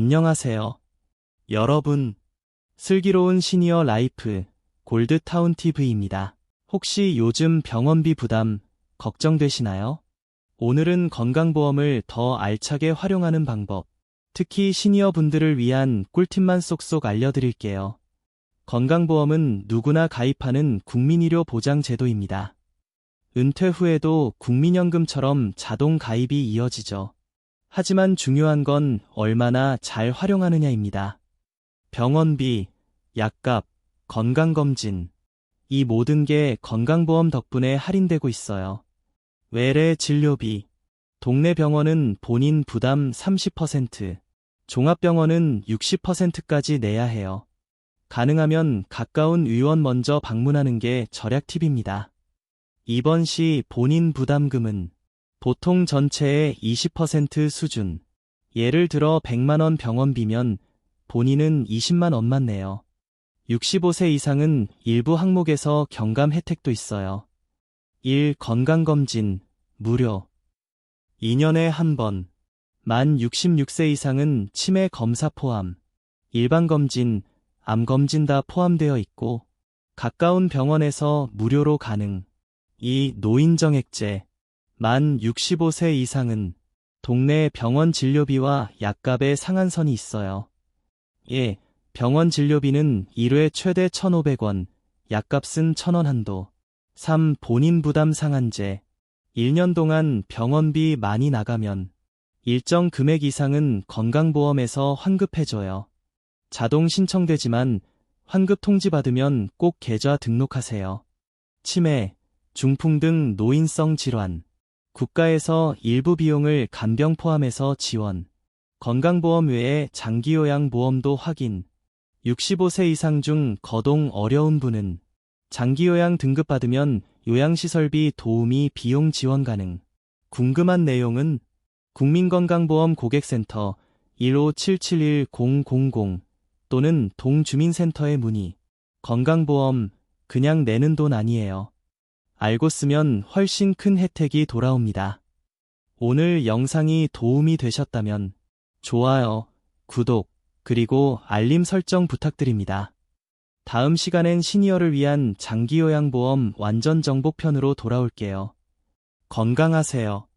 안녕하세요. 여러분, 슬기로운 시니어 라이프 골드타운 TV입니다. 혹시 요즘 병원비 부담 걱정되시나요? 오늘은 건강보험을 더 알차게 활용하는 방법, 특히 시니어 분들을 위한 꿀팁만 쏙쏙 알려드릴게요. 건강보험은 누구나 가입하는 국민의료 보장 제도입니다. 은퇴 후에도 국민연금처럼 자동 가입이 이어지죠. 하지만 중요한 건 얼마나 잘 활용하느냐입니다. 병원비, 약값, 건강검진. 이 모든 게 건강보험 덕분에 할인되고 있어요. 외래 진료비. 동네 병원은 본인 부담 30%, 종합병원은 60%까지 내야 해요. 가능하면 가까운 의원 먼저 방문하는 게 절약 팁입니다. 입원 시 본인 부담금은 보통 전체의 20% 수준. 예를 들어 100만원 병원비면 본인은 20만 원만 내요. 65세 이상은 일부 항목에서 경감 혜택도 있어요. 1. 건강검진, 무료. 2년에 한 번. 만 66세 이상은 치매 검사 포함. 일반 검진, 암 검진 다 포함되어 있고, 가까운 병원에서 무료로 가능. 2. 노인정액제. 만 65세 이상은 동네 병원 진료비와 약값의 상한선이 있어요. 예, 병원 진료비는 1회 최대 1,500원, 약값은 1,000원 한도. 3. 본인 부담 상한제. 1년 동안 병원비 많이 나가면 일정 금액 이상은 건강보험에서 환급해줘요. 자동 신청되지만 환급 통지 받으면 꼭 계좌 등록하세요. 치매, 중풍 등 노인성 질환. 국가에서 일부 비용을 간병 포함해서 지원. 건강보험 외에 장기요양보험도 확인. 65세 이상 중 거동 어려운 분은 장기요양 등급받으면 요양시설비 도우미 비용 지원 가능. 궁금한 내용은 국민건강보험 고객센터 15771000 또는 동주민센터에 문의. 건강보험 그냥 내는 돈 아니에요. 알고 쓰면 훨씬 큰 혜택이 돌아옵니다. 오늘 영상이 도움이 되셨다면 좋아요, 구독, 그리고 알림 설정 부탁드립니다. 다음 시간엔 시니어를 위한 장기요양보험 완전 정복편으로 돌아올게요. 건강하세요.